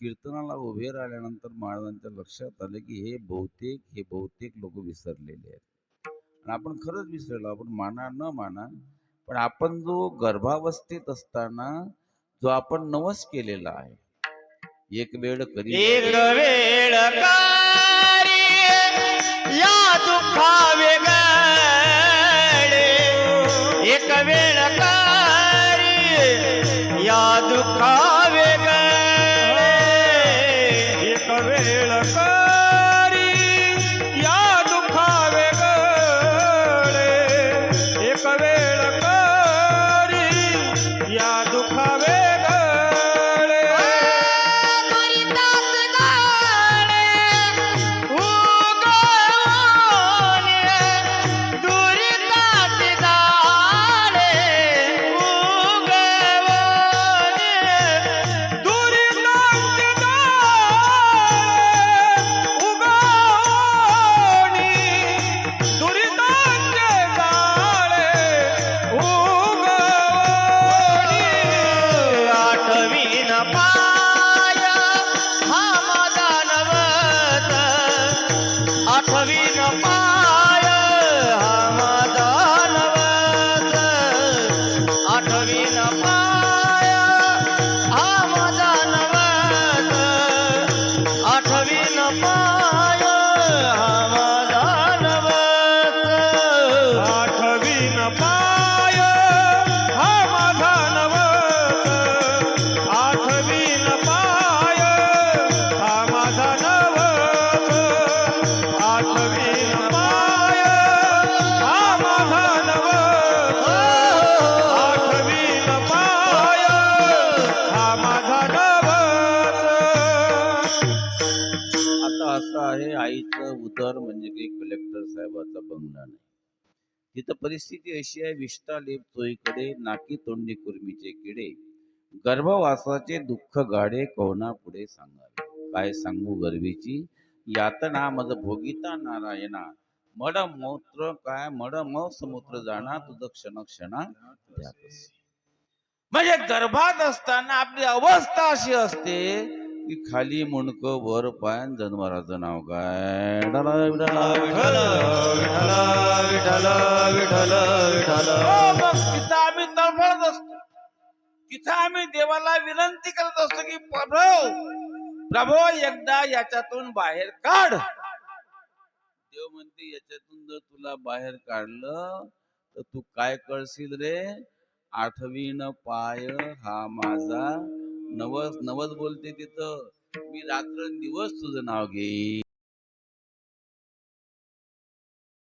कीर्तनाला उभे राहिल्यानंतर महाराजांच्या लक्षात आलं की हे बहुतेक हे बहुतेक लोक विसरलेले आहेत. आणि आपण खरंच विसरलो आपण माना न माना पण आपण जो गर्भावस्थेत असताना जो आपण नवस केलेला आहे एक वेळ कधी एक वेळ कारी या दुःखा वेगळे एक वेळ कारी या दुःखा 四 आता असं आहे आईचं उदर म्हणजे काही कलेक्टर साहेबाचा बंगला नाही. तिथं परिस्थिती अशी आहे विष्टा लेप चोईकडे नाकी तोंडी कुर्मीचे किडे गर्भवासाचे दुःख गाडे कोणा पुढे सांगावे. काय सांगू गर्वीची यातना मज भोगिता नारायणा मड मूत्र काय मड म समुद्र जाणा तुझं क्षण क्षणा ध्यातसी. म्हणजे गर्भात असताना आपली अवस्था अशी असते की खाली मुंडक वर पायन जनावराचं नाव काय? डला बिडला विठ्ठल विठ्ठल विठ्ठल विठ्ठल विठ्ठल. हो, तिथं आम्ही तळफळत असतो. तिथं आम्ही देवाला विनंती करत असतो की प्रभू प्रभू एकदा याच्यातून बाहेर काढ. देव म्हणते याच्यातून जर तुला बाहेर काढलं तर तू काय करशील रे? आठवीन पाय हा माझा नवस नवस बोलते तिथं. मी रात्र दिवस तुझं नाव घेईन.